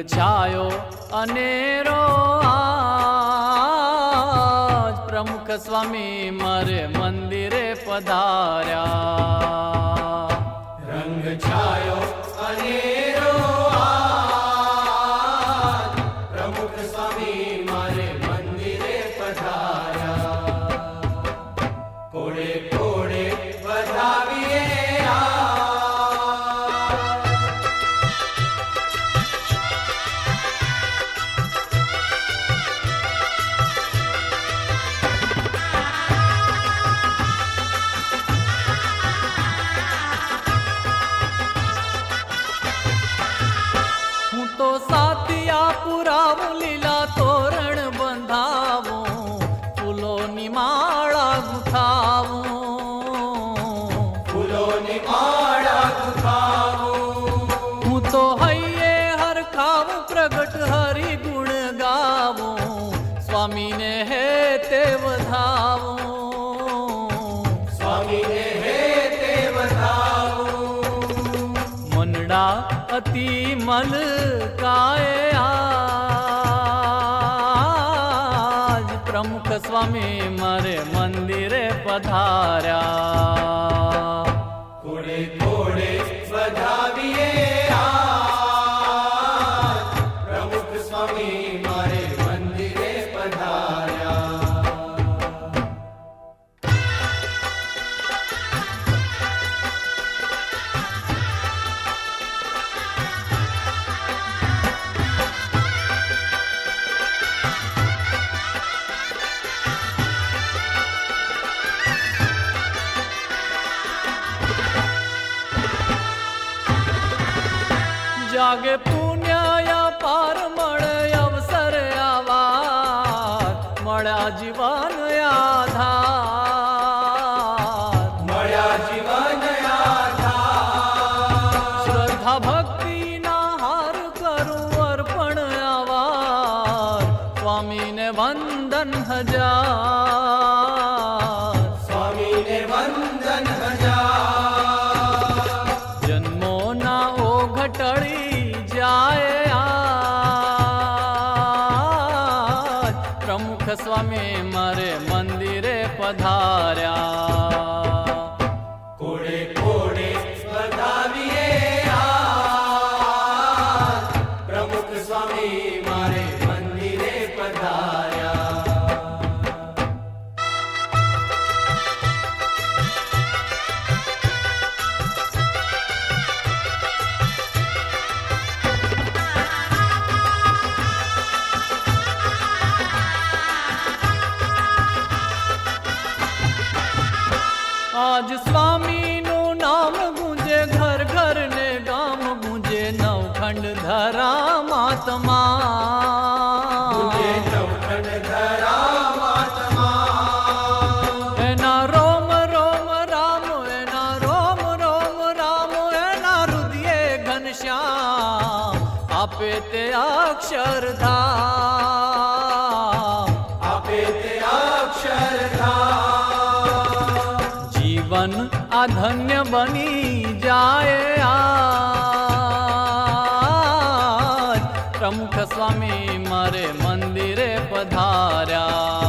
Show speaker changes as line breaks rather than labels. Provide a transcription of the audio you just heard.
છાયો અનેરો આજ પ્રમુખ સ્વામી મારે મંદિરે પધાર્યા સાતિયા પુરાવું લીલા તોરણ બંધાવું ફૂલોની માળા ગુથાવું
ફૂલોની માળા ગુથાવો
હું તો હૈયે હરખાવું પ્રગટ હરિ ગુણ ગાવું સ્વામીને હે તે વધાવું
સ્વામીને હે તે વધાવો
મનડા અતિ મલ કાય સ્વામી મારે મંદિરે પધાર્યા જાગે પુણ્ય પાર મળે અવસર આવા મળ્યા જીવન આધાર.
મળ્યા જીવન.
શ્રદ્ધા ભક્તિ ના હાર કરું અર્પણ આવા સ્વામીને વંદન હજાર. ಸ್ವಾಮಿ આજ સ્વામીનું નામ ગુંજે, ઘર ઘર ને ગામ ગુંજે, નવખંડ ધરા માતમા. એના રોમ રોમ, રામ, એના રોમ રોમ, રામ, એના રુદિયે ઘનશ્યામ, આપે તે અક્ષરધામ
धन्य बनी जाए प्रमुख स्वामी मारे मंदिरे
पधारा।